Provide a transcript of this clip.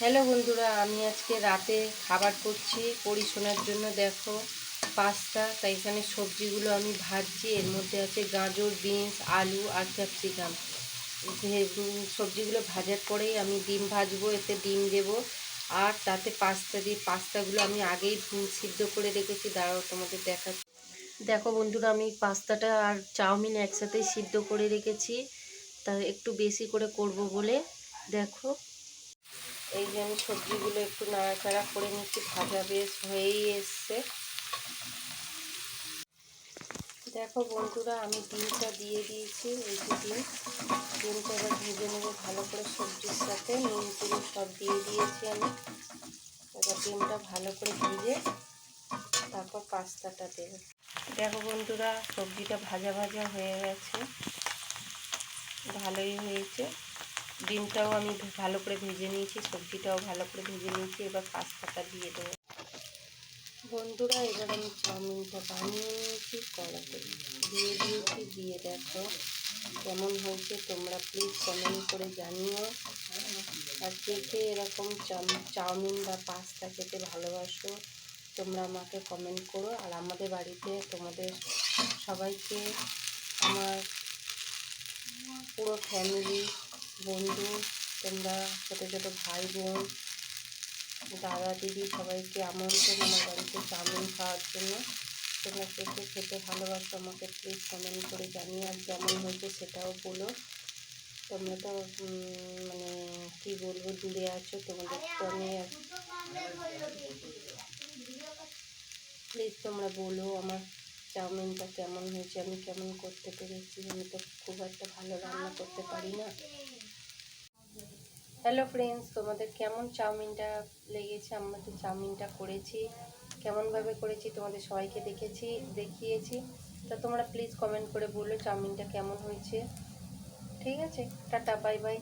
Hello বন্ধুরা, আমি আজকে রাতে খাবার করছি। পরিশোনার জন্য দেখো পাস্তা, তাই এখানে সবজিগুলো আমি ভাজছি। এর মধ্যে আছে গাজর, বিনস, আলু আর ক্যাপসিকাম। সবজিগুলো ভাজার পরেই আমি ডিম ভাজবো, এতে ডিম দেব। আর তাতে পাস্তা দিয়ে, পাস্তাগুলো আমি আগেই সিদ্ধ করে রেখেছি। দাঁড়াও তোমাদের দেখা। দেখো বন্ধুরা, আমি পাস্তাটা আর চাউমিন একসাথেই সিদ্ধ করে রেখেছি। তা একটু বেশি করে করব বলে। দেখো। এই যে আমি সবজিগুলো একটু নাড়াচাড়া করে নিচ্ছি, ভাজা বেশ হয়েই এসছে। দেখো বন্ধুরা, আমি ডিমটা দিয়ে দিয়েছি, এই যে ডিম। ডিমটা এবার ভেজে নেব ভালো করে সবজির সাথে, নুন চিনি সব দিয়ে দিয়েছি আমি। এবার ডিমটা ভালো করে ভেজে তারপর পাস্তাটা দেবো। দেখো বন্ধুরা, সবজিটা ভাজা ভাজা হয়ে গেছে, ভালোই হয়েছে। ডিমটাও আমি ভালো করে ভেজে নিয়েছি, সবজিটাও ভালো করে ভেজে নিয়েছি, এবার পাস্তাটা দিয়ে দেবো। বন্ধুরা, এবার আমি চাউমিনটা বানিয়ে নিয়েছি, কড়াতে দিয়ে দিয়েছি, দিয়ে দেখো কেমন হয়েছে, তোমরা প্লিজ কমেন্ট করে জানিও। আর কে কে এরকম চাউমিন বা পাস্তা খেতে ভালোবাসো, তোমরা আমাকে কমেন্ট করো। আর আমাদের বাড়িতে তোমাদের সবাইকে, আমার পুরো ফ্যামিলি বন্ধু, তোমরা ছোটো ছোটো ভাই বোন দাদা দিদি সবাইকে আমন্ত্রণ আমার বাড়িতে চাউমিন খাওয়ার জন্য। তোমরা কে খেতে ভালোবাসো আমাকে প্লিজ কমেন্ট করে জানিয়ে আর কেমন হয়েছে সেটাও বলো। তোমরা তো মানে কি বলব, দূরে আছো, তোমাদের তো আমি প্লিজ তোমরা বলো আমার চাউমিনটা কেমন হয়েছে, আমি কেমন করতে পেরেছি, আমি তো খুব একটা ভালো রান্না করতে পারি না। হ্যালো ফ্রেন্ডস তোমাদের কেমন চাউমিনটা লেগেছে? আমরা তো চাউমিনটা করেছি। কেমনভাবে করেছি তোমাদের সবাইকে দেখেছি, দেখিয়েছি। তা তোমরা প্লিজ কমেন্ট করে বলল চাউমিনটা কেমন হয়েছে। ঠিক আছে? Tata bye bye